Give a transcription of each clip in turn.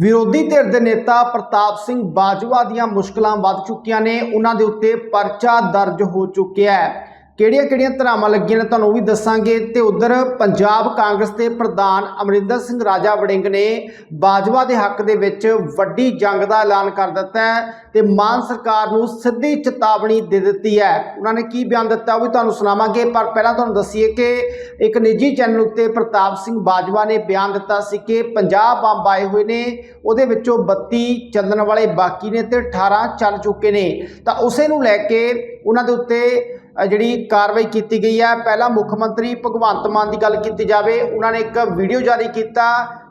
ਵਿਰੋਧੀ ਧਿਰ ਦੇ ਨੇਤਾ ਪ੍ਰਤਾਪ ਸਿੰਘ ਬਾਜਵਾ ਦੀਆਂ ਮੁਸ਼ਕਲਾਂ ਵੱਧ ਚੁੱਕੀਆਂ ਨੇ। ਉਹਨਾਂ ਦੇ ਉੱਤੇ ਪਰਚਾ ਦਰਜ ਹੋ ਚੁੱਕਿਆ ਹੈ। ਕਿਹੜੀਆਂ-ਕਿਹੜੀਆਂ ਧਰਾਵਾਂ ਲੱਗੀਆਂ ਨੇ ਤੁਹਾਨੂੰ ਉਹ ਵੀ ਦੱਸਾਂਗੇ ਤੇ ਉਧਰ ਪੰਜਾਬ ਕਾਂਗਰਸ ਦੇ ਪ੍ਰਧਾਨ ਅਮਰਿੰਦਰ ਸਿੰਘ ਰਾਜਾ ਵੜਿੰਗ ਨੇ ਬਾਜਵਾ ਦੇ ਹੱਕ ਦੇ ਵਿੱਚ ਵੱਡੀ ਜੰਗ ਦਾ ਐਲਾਨ ਕਰ ਦਿੱਤਾ ਹੈ ਤੇ ਮਾਨ ਸਰਕਾਰ ਨੂੰ ਸਿੱਧੀ ਚੇਤਾਵਨੀ ਦੇ ਦਿੱਤੀ ਹੈ। ਉਹਨਾਂ ਨੇ ਕੀ ਬਿਆਨ ਦਿੱਤਾ ਉਹ ਵੀ ਤੁਹਾਨੂੰ ਸੁਣਾਵਾਂਗੇ, ਪਰ ਪਹਿਲਾਂ ਤੁਹਾਨੂੰ ਦੱਸੀਏ ਕਿ ਇੱਕ ਨਿੱਜੀ ਚੈਨਲ ਉੱਤੇ ਪ੍ਰਤਾਪ ਸਿੰਘ ਬਾਜਵਾ ਨੇ ਬਿਆਨ ਦਿੱਤਾ ਸੀ ਕਿ 50 ਬੰਬ ਆਏ ਹੋਏ ਨੇ, ਉਹਦੇ ਵਿੱਚੋਂ 32 ਚੱਲਣ ਵਾਲੇ ਬਾਕੀ ਨੇ ਤੇ 18 ਚੱਲ ਚੁੱਕੇ ਨੇ। ਤਾਂ ਉਸੇ ਨੂੰ ਲੈ ਕੇ ਉਹਨਾਂ ਦੇ ਉੱਤੇ ਜਿਹੜੀ ਕਾਰਵਾਈ ਕੀਤੀ ਗਈ ਹੈ, ਪਹਿਲਾਂ ਮੁੱਖ ਮੰਤਰੀ ਭਗਵੰਤ ਮਾਨ ਦੀ ਗੱਲ ਕੀਤੀ ਜਾਵੇ, ਉਹਨਾਂ ਨੇ ਇੱਕ ਵੀਡੀਓ ਜਾਰੀ ਕੀਤਾ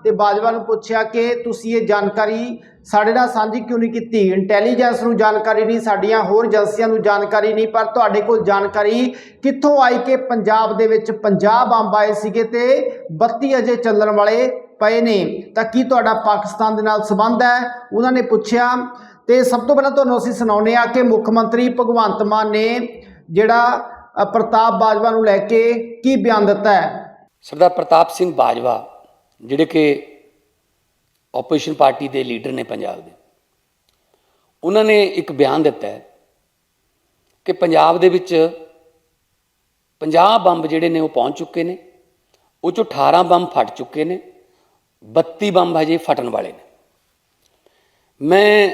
ਤੇ ਬਾਜਵਾ ਨੂੰ ਪੁੱਛਿਆ ਕਿ ਤੁਸੀਂ ਇਹ ਜਾਣਕਾਰੀ ਸਾਡੇ ਨਾਲ ਸਾਂਝੀ ਕਿਉਂ ਨਹੀਂ ਕੀਤੀ? ਇੰਟੈਲੀਜੈਂਸ ਨੂੰ ਜਾਣਕਾਰੀ ਨਹੀਂ, ਸਾਡੀਆਂ ਹੋਰ ਏਜੰਸੀਆਂ ਨੂੰ ਜਾਣਕਾਰੀ ਨਹੀਂ, ਪਰ ਤੁਹਾਡੇ ਕੋਲ ਜਾਣਕਾਰੀ ਕਿੱਥੋਂ ਆਈ ਕਿ ਪੰਜਾਬ ਦੇ ਵਿੱਚ 50 ਬੰਬ ਆਏ ਸੀਗੇ ਤੇ 32 ਅਜੇ ਚੱਲਣ ਵਾਲੇ ਪਏ ਨੇ? ਤਾਂ ਕੀ ਤੁਹਾਡਾ ਪਾਕਿਸਤਾਨ ਦੇ ਨਾਲ ਸੰਬੰਧ ਹੈ? ਉਹਨਾਂ ਨੇ ਪੁੱਛਿਆ, ਤੇ ਸਭ ਤੋਂ ਪਹਿਲਾਂ ਤੁਹਾਨੂੰ ਅਸੀਂ ਸੁਣਾਉਂਦੇ ਆ ਕਿ ਮੁੱਖ ਮੰਤਰੀ ਭਗਵੰਤ ਮਾਨ ਨੇ ਜਿਹੜਾ ਪ੍ਰਤਾਪ ਬਾਜਵਾ ਨੂੰ ਲੈ ਕੇ ਕੀ ਬਿਆਨ ਦਿੱਤਾ ਹੈ? ਸਰਦਾਰ ਪ੍ਰਤਾਪ ਸਿੰਘ ਬਾਜਵਾ, ਜਿਹੜੇ ਕਿ ਆਪੋਜੀਸ਼ਨ ਪਾਰਟੀ ਦੇ ਲੀਡਰ ਨੇ ਪੰਜਾਬ ਦੇ, ਉਹਨਾਂ ਨੇ ਇੱਕ ਬਿਆਨ ਦਿੱਤਾ ਹੈ ਕਿ ਪੰਜਾਬ ਦੇ ਵਿੱਚ 50 ਬੰਬ ਜਿਹੜੇ ਨੇ ਉਹ ਪਹੁੰਚ ਚੁੱਕੇ ਨੇ, ਉਹ ਚੋਂ 18 ਬੰਬ ਫਟ ਚੁੱਕੇ ਨੇ 32 ਬੰਬ ਹਜੇ ਫਟਣ ਵਾਲੇ ਨੇ। ਮੈਂ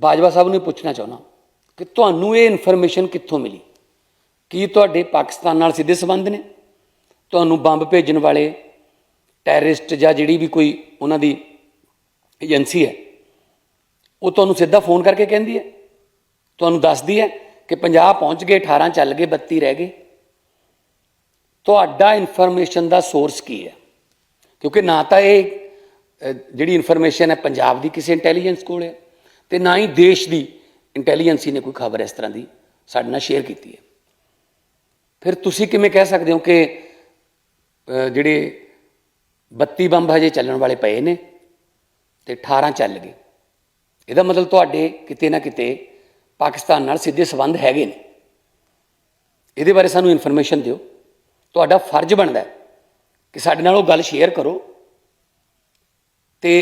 ਬਾਜਵਾ ਸਾਹਿਬ ਨੂੰ ਇਹ ਪੁੱਛਣਾ ਚਾਹੁੰਦਾ ਕਿ ਤੁਹਾਨੂੰ ਇਹ ਇਨਫੋਰਮੇਸ਼ਨ ਕਿੱਥੋਂ ਮਿਲੀ? ਕੀ ਤੁਹਾਡੇ ਪਾਕਿਸਤਾਨ ਨਾਲ ਸਿੱਧੇ ਸੰਬੰਧ ਨੇ? ਤੁਹਾਨੂੰ ਬੰਬ ਭੇਜਣ ਵਾਲੇ ਟੈਰਰਿਸਟ ਜਾਂ ਜਿਹੜੀ ਵੀ ਕੋਈ ਉਹਨਾਂ ਦੀ ਏਜੰਸੀ ਹੈ, ਉਹ ਤੁਹਾਨੂੰ ਸਿੱਧਾ ਫੋਨ ਕਰਕੇ ਕਹਿੰਦੀ ਹੈ? ਤੁਹਾਨੂੰ ਦੱਸਦੀ ਹੈ ਕਿ 50 ਪਹੁੰਚ ਗਏ 18 ਚੱਲ ਗਏ 32 ਰਹਿ ਗਏ ਤੁਹਾਡਾ ਇਨਫੋਰਮੇਸ਼ਨ ਦਾ ਸੋਰਸ ਕੀ ਹੈ? ਕਿਉਂਕਿ ਨਾ ਤਾਂ ਇਹ ਜਿਹੜੀ ਇਨਫੋਰਮੇਸ਼ਨ ਹੈ, ਪੰਜਾਬ ਦੀ ਕਿਸੇ ਇੰਟੈਲੀਜੈਂਸ ਕੋਲ ਹੈ ਤੇ ਨਾ ਹੀ ਦੇਸ਼ ਦੀ ਇੰਟੈਲੀਜੈਂਸੀ ਨੇ ਕੋਈ ਖਬਰ ਇਸ ਤਰ੍ਹਾਂ ਦੀ, ਸਾਡੇ ਨਾਲ ਸ਼ੇਅਰ ਕੀਤੀ ਹੈ। ਫਿਰ ਤੁਸੀਂ ਕਿਵੇਂ ਕਹਿ ਸਕਦੇ ਹੋ ਕਿ ਜਿਹੜੇ 32 ਬੰਬ ਹਜੇ ਚੱਲਣ ਵਾਲੇ ਪਏ ਨੇ ਤੇ 18 ਚੱਲ ਗਏ। ਇਹਦਾ ਮਤਲਬ ਤੁਹਾਡੇ ਕਿਤੇ ਨਾ ਕਿਤੇ ਪਾਕਿਸਤਾਨ ਨਾਲ ਸਿੱਧੇ ਸੰਬੰਧ ਹੈਗੇ ਨੇ। ਇਹਦੇ ਬਾਰੇ ਸਾਨੂੰ ਇਨਫੋਰਮੇਸ਼ਨ ਦਿਓ। ਤੁਹਾਡਾ ਫਰਜ਼ ਬਣਦਾ ਹੈ ਕਿ ਸਾਡੇ ਨਾਲ ਉਹ ਗੱਲ ਸ਼ੇਅਰ ਕਰੋ। ਤੇ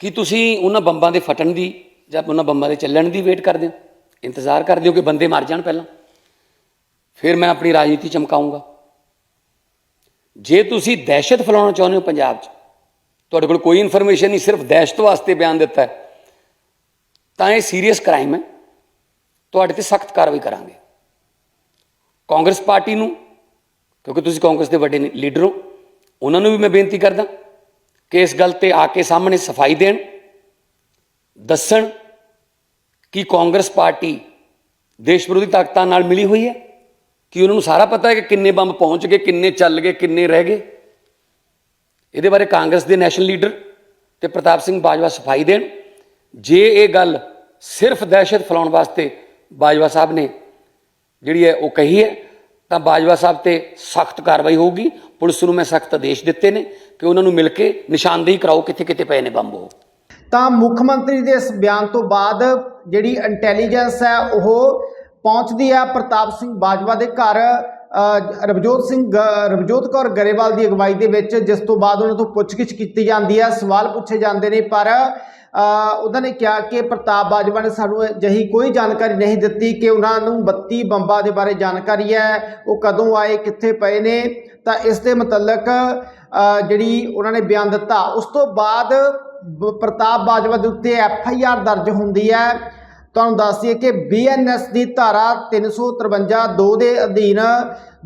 ਕੀ ਤੁਸੀਂ ਉਹਨਾਂ ਬੰਬਾਂ ਦੇ ਫਟਣ ਦੀ ਜਾਂ ਉਹਨਾਂ ਬੰਬਾਂ ਦੇ ਚੱਲਣ ਦੀ ਵੇਟ ਕਰਦੇ ਹੋ, ਇੰਤਜ਼ਾਰ ਕਰਦੇ ਹੋ ਕਿ ਬੰਦੇ ਮਰ ਜਾਣ ਪਹਿਲਾਂ। ਫਿਰ ਮੈਂ ਆਪਣੀ ਰਾਜਨੀਤੀ ਚਮਕਾਉਂਗਾ। ਜੇ ਤੁਸੀਂ ਦਹਿਸ਼ਤ ਫੈਲਾਉਣਾ ਚਾਹੁੰਦੇ ਹੋ ਪੰਜਾਬ 'ਚ, ਤੁਹਾਡੇ ਕੋਲ ਕੋਈ ਇਨਫੋਰਮੇਸ਼ਨ ਨਹੀਂ, ਸਿਰਫ ਦਹਿਸ਼ਤ ਵਾਸਤੇ ਬਿਆਨ ਦਿੱਤਾ ਹੈ, ਤਾਂ ਇਹ ਸੀਰੀਅਸ ਕ੍ਰਾਈਮ ਹੈ। ਤੁਹਾਡੇ ਤੇ ਸਖਤ ਕਾਰਵਾਈ ਕਰਾਂਗੇ। ਕਾਂਗਰਸ ਪਾਰਟੀ ਨੂੰ, ਕਿਉਂਕਿ ਤੁਸੀਂ ਕਾਂਗਰਸ ਦੇ ਵੱਡੇ ਲੀਡਰ ਹੋ, ਉਹਨਾਂ ਨੂੰ ਵੀ ਮੈਂ ਬੇਨਤੀ ਕਰਦਾ ਕਿ ਇਸ ਗੱਲ ਤੇ ਆ ਕੇ ਸਾਹਮਣੇ ਸਫ਼ਾਈ ਦੇਣ। ਦੱਸਣ ਕਿ ਕਾਂਗਰਸ ਪਾਰਟੀ ਦੇਸ਼ ਵਿਰੋਧੀ ਤਾਕਤਾਂ ਨਾਲ ਮਿਲੀ ਹੋਈ ਹੈ, ਕਿ ਉਹਨਾਂ ਨੂੰ ਸਾਰਾ ਪਤਾ ਹੈ ਕਿ ਕਿੰਨੇ ਬੰਬ ਪਹੁੰਚ ਗਏ, ਕਿੰਨੇ ਚੱਲ ਗਏ, ਕਿੰਨੇ ਰਹਿ ਗਏ। ਇਹਦੇ ਬਾਰੇ ਕਾਂਗਰਸ ਦੇ ਨੈਸ਼ਨਲ ਲੀਡਰ ਤੇ ਪ੍ਰਤਾਪ ਸਿੰਘ ਬਾਜਵਾ ਸਫ਼ਾਈ ਦੇਣ। ਜੇ ਇਹ ਗੱਲ ਸਿਰਫ ਦਹਿਸ਼ਤ ਫੈਲਾਉਣ ਵਾਸਤੇ ਬਾਜਵਾ ਸਾਹਿਬ ਨੇ ਜਿਹੜੀ ਹੈ ਉਹ ਕਹੀ ਹੈ, ਤਾਂ ਬਾਜਵਾ ਸਾਹਿਬ ਤੇ ਸਖਤ ਕਾਰਵਾਈ ਹੋਊਗੀ। ਪੁਲਿਸ ਨੂੰ ਮੈਂ ਸਖਤ ਆਦੇਸ਼ ਦਿੱਤੇ ਨੇ ਕਿ ਉਹਨਾਂ ਨੂੰ ਮਿਲ ਕੇ ਨਿਸ਼ਾਨਦੇਹੀ ਕਰਾਓ ਕਿੱਥੇ ਕਿੱਥੇ ਪਏ ਨੇ ਬੰਬ ਉਹ। ਤਾਂ ਮੁੱਖ ਮੰਤਰੀ ਦੇ ਇਸ ਬਿਆਨ ਤੋਂ ਬਾਅਦ ਜਿਹੜੀ ਇੰਟੈਲੀਜੈਂਸ ਹੈ, ਉਹ ਪਹੁੰਚਦੀ ਹੈ ਪ੍ਰਤਾਪ ਸਿੰਘ ਬਾਜਵਾ ਦੇ ਘਰ। ਰਵਜੋਤ ਸਿੰਘ ਗ- ਰਵਜੋਤ ਕੌਰ ਗਰੇਵਾਲ ਦੀ ਅਗਵਾਈ ਦੇ ਵਿੱਚ, ਜਿਸ ਤੋਂ ਬਾਅਦ ਉਹਨਾਂ ਤੋਂ ਪੁੱਛਗਿੱਛ ਕੀਤੀ ਜਾਂਦੀ ਹੈ, ਸਵਾਲ ਪੁੱਛੇ ਜਾਂਦੇ ਨੇ, ਪਰ ਉਹਨਾਂ ਨੇ ਕਿਹਾ ਕਿ ਪ੍ਰਤਾਪ ਬਾਜਵਾ ਨੇ ਸਾਨੂੰ ਅਜਿਹੀ ਕੋਈ ਜਾਣਕਾਰੀ ਨਹੀਂ ਦਿੱਤੀ ਕਿ ਉਹਨਾਂ ਨੂੰ 32 ਬੰਬਾਂ ਦੇ ਬਾਰੇ ਜਾਣਕਾਰੀ ਹੈ, ਉਹ ਕਦੋਂ ਆਏ, ਕਿੱਥੇ ਪਏ ਨੇ। ਤਾਂ ਇਸ ਦੇ ਮੁਤਲਕ ਜਿਹੜੀ ਉਹਨਾਂ ਨੇ ਬਿਆਨ ਦਿੱਤਾ, ਉਸ ਤੋਂ ਬਾਅਦ ਪ੍ਰਤਾਪ ਬਾਜਵਾ ਦੇ ਉੱਤੇ ਐਫ ਆਈ ਆਰ ਦਰਜ ਹੁੰਦੀ ਹੈ। ਤੁਹਾਨੂੰ ਦੱਸ ਦਈਏ ਕਿ ਬੀਐਨਐਸ ਦੀ ਧਾਰਾ 353 2 ਦੇ ਅਧੀਨ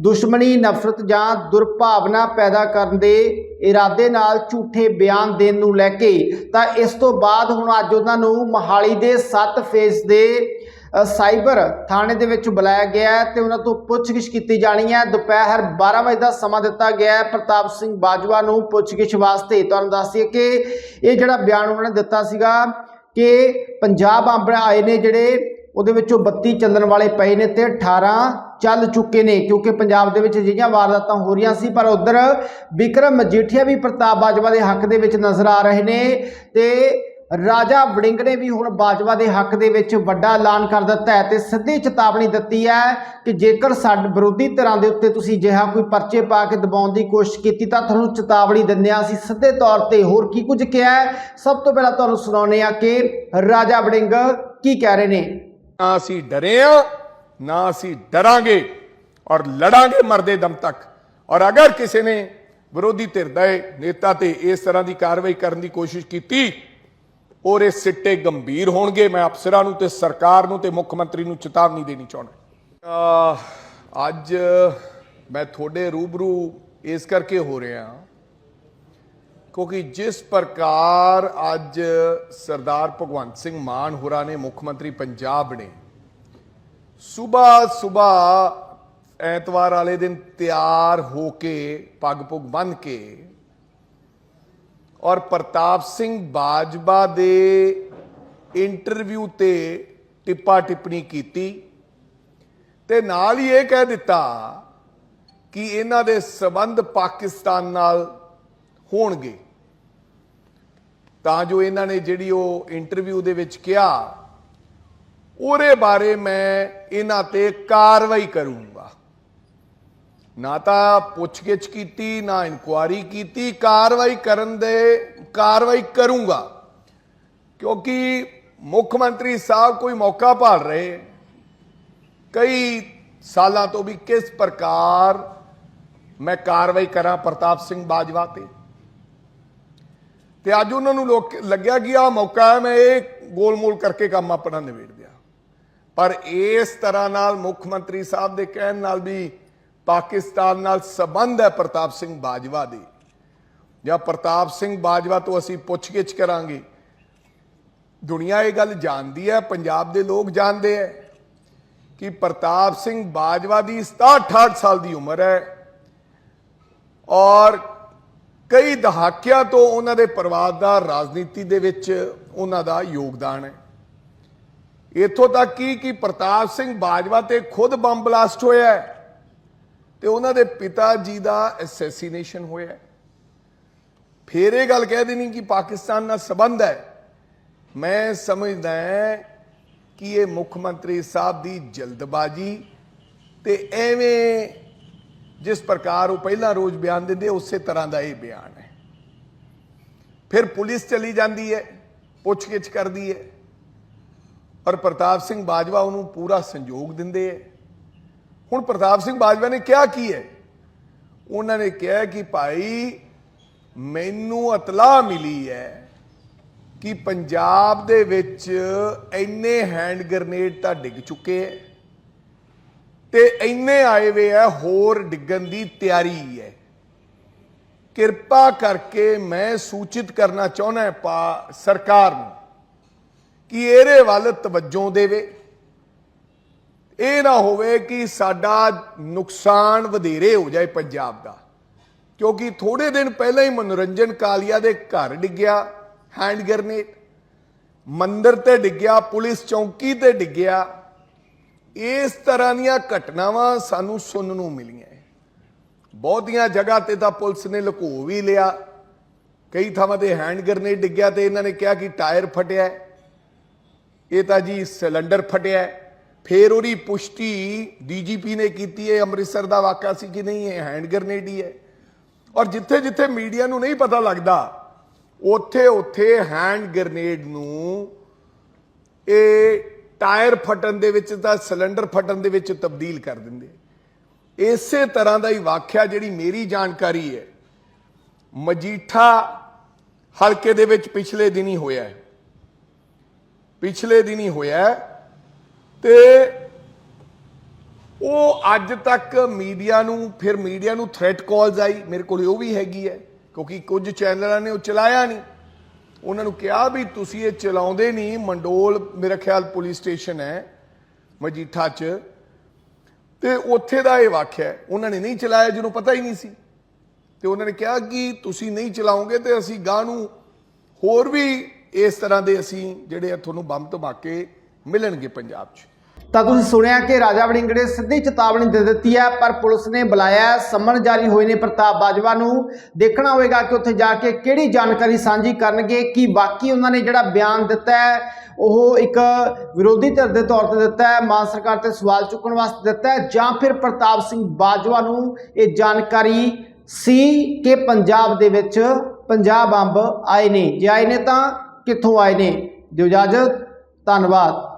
ਦੁਸ਼ਮਣੀ, ਨਫ਼ਰਤ ਜਾਂ ਦੁਰਭਾਵਨਾ ਪੈਦਾ ਕਰਨ ਦੇ ਇਰਾਦੇ ਨਾਲ ਝੂਠੇ ਬਿਆਨ ਦੇਣ ਨੂੰ ਲੈ ਕੇ ਤਾਂ ਇਸ ਤੋਂ ਬਾਅਦ ਹੁਣ ਅੱਜ ਉਹਨਾਂ ਨੂੰ ਮਹਾਲੀ ਦੇ 7 ਫੇਸ ਦੇ ਸਾਈਬਰ ਥਾਣੇ ਦੇ ਵਿੱਚ ਬੁਲਾਇਆ ਗਿਆ ਹੈ ਤੇ ਉਹਨਾਂ ਤੋਂ ਪੁੱਛਗਿੱਛ ਕੀਤੀ ਜਾਣੀ ਹੈ। ਦੁਪਹਿਰ 12 ਵਜੇ ਦਾ ਸਮਾਂ ਦਿੱਤਾ ਗਿਆ ਹੈ। ਪ੍ਰਤਾਪ ਸਿੰਘ ਬਾਜਵਾ ਨੂੰ ਪੁੱਛਗਿੱਛ ਵਾਸਤੇ ਤੁਹਾਨੂੰ ਦੱਸ ਦਈਏ ਕਿ ਇਹ ਜਿਹੜਾ ਬਿਆਨ ਉਹਨਾਂ ਨੇ ਦਿੱਤਾ ਸੀਗਾ ਕਿ ਪੰਜਾਬ ਅੰਬ ਆਏ ਨੇ ਜਿਹੜੇ, ਉਹਦੇ ਵਿੱਚੋਂ 32 ਚੱਲਣ ਵਾਲੇ ਪਏ ਨੇ ਤੇ 18 ਚੱਲ ਚੁੱਕੇ ਨੇ, ਕਿਉਂਕਿ ਪੰਜਾਬ ਦੇ ਵਿੱਚ ਅਜਿਹੀਆਂ ਵਾਰਦਾਤਾਂ ਹੋ ਰਹੀਆਂ ਸੀ, ਪਰ ਉਧਰ ਵਿਕਰਮ ਮਜੀਠੀਆ ਵੀ ਪ੍ਰਤਾਪ ਬਾਜਵਾ ਦੇ ਹੱਕ ਦੇ ਵਿੱਚ ਨਜ਼ਰ ਆ ਰਹੇ ਨੇ ਤੇ ਰਾਜਾ ਵੜਿੰਗ ਨੇ ਵੀ ਹੁਣ ਬਾਜਵਾ ਦੇ ਹੱਕ ਦੇ ਵਿੱਚ ਵੱਡਾ ਐਲਾਨ ਕਰ ਦਿੱਤਾ ਹੈ ਤੇ ਸਿੱਧੀ ਚੇਤਾਵਨੀ ਦਿੱਤੀ ਹੈ ਕਿ ਜੇਕਰ ਸਾਡੇ ਵਿਰੋਧੀ ਧਿਰਾਂ ਦੇ ਉੱਤੇ ਤੁਸੀਂ ਜਿਹਾ ਕੋਈ ਪਰਚੇ ਪਾ ਕੇ ਦਬਾਉਣ ਦੀ ਕੋਸ਼ਿਸ਼ ਕੀਤੀ ਤਾਂ ਤੁਹਾਨੂੰ ਚੇਤਾਵਨੀ ਦਿੰਦੇ ਹਾਂ ਅਸੀਂ ਸਿੱਧੇ ਤੌਰ ਤੇ ਹੋਰ ਕੀ ਕੁਝ ਕਿਹਾ ਸਭ ਤੋਂ ਪਹਿਲਾਂ ਤੁਹਾਨੂੰ ਸੁਣਾਉਂਦੇ ਹਾਂ ਕਿ ਰਾਜਾ ਵੜਿੰਗ ਕੀ ਕਹਿ ਰਹੇ ਨੇ। ਨਾ ਅਸੀਂ ਡਰੇ ਆ ਨਾ ਅਸੀਂ ਡਰਾਂਗੇ ਔਰ ਲੜਾਂਗੇ ਮਰਦੇ ਦਮ ਤੱਕ। ਔਰ ਅਗਰ ਕਿਸੇ ਨੇ ਵਿਰੋਧੀ ਧਿਰ ਦੇ ਨੇਤਾ ਤੇ ਇਸ ਤਰ੍ਹਾਂ ਦੀ ਕਾਰਵਾਈ ਕਰਨ ਦੀ ਕੋਸ਼ਿਸ਼ ਕੀਤੀ ਔਰ ਇਹ ਸਿੱਟੇ ਗੰਭੀਰ ਹੋਣਗੇ। ਮੈਂ ਅਫਸਰਾਂ ਨੂੰ ਤੇ ਸਰਕਾਰ ਨੂੰ ਤੇ ਮੁੱਖ ਮੰਤਰੀ ਨੂੰ ਚੇਤਾਵਨੀ ਦੇਣੀ ਚਾਹੁੰਦਾ। ਅੱਜ ਮੈਂ ਤੁਹਾਡੇ ਰੂਬਰੂ ਇਸ ਕਰਕੇ ਹੋ ਰਿਹਾ ਕਿਉਂਕਿ ਜਿਸ ਪ੍ਰਕਾਰ ਅੱਜ ਸਰਦਾਰ ਭਗਵੰਤ ਸਿੰਘ ਮਾਨ ਹੋਰਾਂ ਨੇ ਮੁੱਖ ਮੰਤਰੀ ਪੰਜਾਬ ਨੇ ਸਵੇਰ ਸਵੇਰ ਐਤਵਾਰ ਵਾਲੇ ਦਿਨ ਤਿਆਰ ਹੋ ਕੇ ਪੱਗ ਪੁੱਗ ਬੰਨ ਕੇ ਔਰ ਪ੍ਰਤਾਪ ਸਿੰਘ ਬਾਜਵਾ ਦੇ ਇੰਟਰਵਿਊ ਤੇ ਟਿੱਪਾ ਟਿੱਪਣੀ ਕੀਤੀ ਤੇ ਨਾਲ ਹੀ ਇਹ ਕਹਿ ਦਿੱਤਾ ਕਿ ਇਹਨਾਂ ਦੇ ਸਬੰਧ ਪਾਕਿਸਤਾਨ ਨਾਲ ਹੋਣਗੇ। ਤਾਂ ਜੋ ਇਹਨਾਂ ਨੇ ਜਿਹੜੀ ਉਹ ਇੰਟਰਵਿਊ ਦੇ ਵਿੱਚ ਕਿਹਾ, ਉਹਦੇ ਬਾਰੇ ਮੈਂ ਇਹਨਾਂ ਤੇ ਕਾਰਵਾਈ ਕਰੂੰਗਾ। ਨਾ ਤਾਂ ਪੁੱਛਗਿੱਛ ਕੀਤੀ, ਨਾ ਇਨਕੁਆਰੀ ਕੀਤੀ, ਕਾਰਵਾਈ ਕਰਨ ਦੇ, ਕਾਰਵਾਈ ਕਰੂੰਗਾ। ਕਿਉਂਕਿ ਮੁੱਖ ਮੰਤਰੀ ਸਾਹਿਬ ਕੋਈ ਮੌਕਾ ਭਾਲ ਰਹੇ, ਕਈ ਸਾਲਾਂ ਤੋਂ ਵੀ ਕਿਸ ਪ੍ਰਕਾਰ ਮੈਂ ਕਾਰਵਾਈ ਕਰਾਂ ਪ੍ਰਤਾਪ ਸਿੰਘ ਬਾਜਵਾ ਤੇ। ਤੇ ਅੱਜ ਉਹਨਾਂ ਨੂੰ ਲੋਕ ਲੱਗਿਆ ਕਿ ਆ ਮੌਕਾ ਹੈ, ਮੈਂ ਇਹ ਗੋਲਮੋਲ ਕਰਕੇ ਕੰਮ ਆਪਣਾ ਨਿਬੇੜ ਦਿਆਂ। ਪਰ ਇਸ ਤਰ੍ਹਾਂ ਨਾਲ ਮੁੱਖ ਮੰਤਰੀ ਸਾਹਿਬ ਦੇ ਕਹਿਣ ਨਾਲ ਵੀ ਪਾਕਿਸਤਾਨ ਨਾਲ ਸਬੰਧ ਹੈ ਪ੍ਰਤਾਪ ਸਿੰਘ ਬਾਜਵਾ ਦੇ। ਜਾਂ ਪ੍ਰਤਾਪ ਸਿੰਘ ਬਾਜਵਾ ਤੋਂ ਅਸੀਂ ਪੁੱਛਗਿੱਛ ਕਰਾਂਗੇ। ਦੁਨੀਆ ਇਹ ਗੱਲ ਜਾਣਦੀ ਹੈ, ਪੰਜਾਬ ਦੇ ਲੋਕ ਜਾਣਦੇ ਹੈ ਕਿ ਪ੍ਰਤਾਪ ਸਿੰਘ ਬਾਜਵਾ ਦੀ 67 ਸਾਲ ਦੀ ਉਮਰ ਹੈ ਔਰ ਕਈ ਦਹਾਕਿਆਂ ਤੋਂ ਉਹਨਾਂ ਦੇ ਪਰਿਵਾਰ ਦਾ ਰਾਜਨੀਤੀ ਦੇ ਵਿੱਚ ਉਹਨਾਂ ਦਾ ਯੋਗਦਾਨ ਹੈ। ਇਥੋਂ ਤੱਕ ਕੀ ਕਿ ਪ੍ਰਤਾਪ ਸਿੰਘ ਬਾਜਵਾ ਤੇ ਖੁਦ ਬੰਬ ਬਲਾਸਟ ਹੋਇਆ ਹੈ। ਤੇ ਉਹਨਾਂ ਦੇ ਪਿਤਾ ਜੀ ਦਾ ਅਸੈਸੀਨੇਸ਼ਨ ਹੋਇਆ ਹੈ। ਫੇਰ ਇਹ ਗੱਲ ਕਹਿ ਦੇਣੀ ਕਿ ਪਾਕਿਸਤਾਨ ਨਾਲ ਸੰਬੰਧ ਹੈ। ਮੈਂ ਸਮਝਦਾ ਹਾਂ ਕਿ ਇਹ ਮੁੱਖ ਮੰਤਰੀ ਸਾਹਿਬ ਦੀ ਜਲਦਬਾਜ਼ੀ ਤੇ ਐਵੇਂ ਜਿਸ ਪ੍ਰਕਾਰ ਉਹ ਪਹਿਲਾਂ ਰੋਜ਼ ਬਿਆਨ ਦਿੰਦੇ, ਉਸੇ ਤਰ੍ਹਾਂ ਦਾ ਇਹ ਬਿਆਨ ਹੈ। ਫਿਰ ਪੁਲਿਸ ਚਲੀ ਜਾਂਦੀ ਹੈ, ਪੁੱਛਗਿੱਛ ਕਰਦੀ ਹੈ। ਔਰ ਪ੍ਰਤਾਪ ਸਿੰਘ ਬਾਜਵਾ ਉਹਨੂੰ ਪੂਰਾ ਸੰਯੋਗ ਦਿੰਦੇ ਹੈ। ਹੁਣ ਪ੍ਰਤਾਪ ਸਿੰਘ ਬਾਜਵਾ ਨੇ ਕਿਹਾ ਕੀ ਹੈ? ਉਹਨਾਂ ਨੇ ਕਿਹਾ ਕਿ ਭਾਈ, ਮੈਨੂੰ ਇਤਲਾਹ ਮਿਲੀ ਹੈ ਕਿ ਪੰਜਾਬ ਦੇ ਵਿੱਚ ਇੰਨੇ ਹੈਂਡ ਗ੍ਰਨੇਡ ਤਾਂ ਡਿੱਗ ਚੁੱਕੇ ਹੈ ਤੇ ਇੰਨੇ ਆਏ ਵੇ ਹੈ ਹੋਰ ਡਿੱਗਣ ਦੀ ਤਿਆਰੀ ਹੈ। ਕਿਰਪਾ ਕਰਕੇ ਮੈਂ ਸੂਚਿਤ ਕਰਨਾ ਚਾਹੁੰਦਾ ਪਾ ਸਰਕਾਰ ਨੂੰ ਕਿ ਇਹਦੇ ਵੱਲ ਤਵੱਜੋ ਦੇਵੇ। ਇਹ ਨਾ ਹੋਵੇ ਕਿ ਸਾਡਾ ਨੁਕਸਾਨ ਵਧੇਰੇ ਹੋ ਜਾਏ ਪੰਜਾਬ ਦਾ। ਕਿਉਂਕਿ ਥੋੜੇ ਦਿਨ ਪਹਿਲਾਂ ਹੀ ਮਨੋਰੰਜਨ ਕਾਲੀਆ ਦੇ ਘਰ ਡਿੱਗਿਆ, ਹੈਂਡ ਗ੍ਰਨੇਡ। ਮੰਦਰ ਤੇ ਡਿੱਗਿਆ, ਪੁਲਿਸ ਚੌਂਕੀ ਤੇ ਡਿੱਗਿਆ। ਇਸ ਤਰ੍ਹਾਂ ਦੀਆਂ ਘਟਨਾਵਾਂ ਸਾਨੂੰ ਸੁਣਨ ਨੂੰ ਮਿਲੀਆਂ। ਬਹੁਤੀਆਂ ਜਗ੍ਹਾ ਤੇ ਤਾਂ ਪੁਲਿਸ ਨੇ ਲੁਕੋ ਵੀ ਲਿਆ। ਕਈ ਥਾਵਾਂ ਤੇ ਹੈਂਡ ਗ੍ਰਨੇਡ ਡਿੱਗਿਆ ਤੇ ਇਹਨਾਂ ਨੇ ਕਿਹਾ ਕਿ ਟਾਇਰ ਫਟਿਆ। ਇਹ ਤਾਂ ਜੀ ਸਿਲੰਡਰ ਫਟਿਆ। ਫਿਰ ਉਹਦੀ ਪੁਸ਼ਟੀ ਡੀਜੀਪੀ ਨੇ ਕੀਤੀ ਹੈ, ਅੰਮ੍ਰਿਤਸਰ ਦਾ ਵਾਕਿਆ ਸੀ ਕਿ ਨਹੀਂ, ਇਹ ਹੈਂਡ ਗ੍ਰਨੇਡ ਹੀ ਹੈ। ਔਰ ਜਿੱਥੇ ਜਿੱਥੇ ਮੀਡੀਆ ਨੂੰ ਨਹੀਂ ਪਤਾ ਲੱਗਦਾ, ਉੱਥੇ ਉੱਥੇ ਹੈਂਡ ਗ੍ਰਨੇਡ ਨੂੰ ਇਹ ਟਾਇਰ ਫਟਣ ਦੇ ਵਿੱਚ ਤਾਂ ਸਿਲੰਡਰ ਫਟਣ ਦੇ ਵਿੱਚ ਤਬਦੀਲ ਕਰ ਦਿੰਦੇ ਇਸੇ ਤਰ੍ਹਾਂ ਦਾ ਹੀ ਵਾਕਿਆ ਜਿਹੜੀ ਮੇਰੀ ਜਾਣਕਾਰੀ ਹੈ, ਮਜੀਠਾ ਹਲਕੇ ਦੇ ਵਿੱਚ ਪਿਛਲੇ ਦਿਨ ਹੀ ਹੋਇਆ ਹੈ। ਪਿਛਲੇ ਹੀ ਹੋਇਆ ਹੈ ਤੇ ਉਹ ਅੱਜ ਤੱਕ ਮੀਡੀਆ ਨੂੰ, ਫਿਰ ਮੀਡੀਆ ਨੂੰ ਥ੍ਰੈਟ ਕਾਲਸ ਆਈ। ਮੇਰੇ ਕੋਲ ਉਹ ਵੀ ਹੈਗੀ ਹੈ, ਕਿਉਂਕਿ ਕੁਝ ਚੈਨਲਾਂ ਨੇ ਉਹ ਚਲਾਇਆ ਨਹੀਂ। ਉਹਨਾਂ ਨੂੰ ਕਿਹਾ ਵੀ ਤੁਸੀਂ ਇਹ ਚਲਾਉਂਦੇ ਨਹੀਂ। ਮੰਡੋਲ ਮੇਰਾ ਖਿਆਲ ਪੁਲਿਸ ਸਟੇਸ਼ਨ ਹੈ, ਮਜੀਠਾ 'ਚ। ਤੇ ਉੱਥੇ ਦਾ ਇਹ ਵਾਕਿਆ ਹੈ, ਉਹਨਾਂ ਨੇ ਨਹੀਂ ਚਲਾਇਆ ਜਿਹਨੂੰ ਪਤਾ ਹੀ ਨਹੀਂ ਸੀ। ਤੇ ਉਹਨਾਂ ਨੇ ਕਿਹਾ ਕਿ ਤੁਸੀਂ ਨਹੀਂ ਚਲਾਓਗੇ ਤੇ ਅਸੀਂ ਗਾਂ ਨੂੰ ਹੋਰ ਵੀ ਇਸ ਤਰ੍ਹਾਂ ਦੇ ਅਸੀਂ ਜਿਹੜੇ ਆ ਤੁਹਾਨੂੰ ਬੰਬ ਧਮਾਕੇ ਮਿਲਣਗੇ ਪੰਜਾਬ 'ਚ। ਤਾਂ ਤੁਸੀਂ ਸੁਣਿਆ ਕਿ ਰਾਜਾ ਵੜਿੰਗੜੇ ਸਿੱਧੀ ਚੇਤਾਵਨੀ ਦੇ ਦਿੱਤੀ ਹੈ, ਪਰ ਪੁਲਿਸ ਨੇ ਬੁਲਾਇਆ ਸਮਨ ਜਾਰੀ ਹੋਏ ਨੇ ਪ੍ਰਤਾਪ ਬਾਜਵਾ ਨੂੰ। ਦੇਖਣਾ ਹੋਵੇਗਾ ਕਿ ਉੱਥੇ ਜਾ ਕੇ ਕਿਹੜੀ ਜਾਣਕਾਰੀ ਸਾਂਝੀ ਕਰਨਗੇ, ਕਿ ਬਾਕੀ ਉਹਨਾਂ ਨੇ ਜਿਹੜਾ ਬਿਆਨ ਦਿੱਤਾ ਹੈ, ਉਹ ਇੱਕ ਵਿਰੋਧੀ ਧਿਰ ਦੇ ਤੌਰ ਤੇ ਦਿੱਤਾ ਹੈ, ਮਾਨ ਸਰਕਾਰ ਤੇ ਸਵਾਲ ਚੁੱਕਣ ਵਾਸਤੇ ਦਿੱਤਾ ਹੈ, ਜਾਂ ਫਿਰ ਪ੍ਰਤਾਪ ਸਿੰਘ ਬਾਜਵਾ ਨੂੰ ਇਹ ਜਾਣਕਾਰੀ ਸੀ ਕਿ ਪੰਜਾਬ ਦੇ ਵਿੱਚ ਪੰਜਾਬ ਅੰਬ ਆਏ ਨੇ। ਜੇ ਆਏ ਨੇ ਤਾਂ ਕਿੱਥੋਂ ਆਏ ਨੇ? ਦਿਓ ਇਜਾਜ਼ਤ, ਧੰਨਵਾਦ।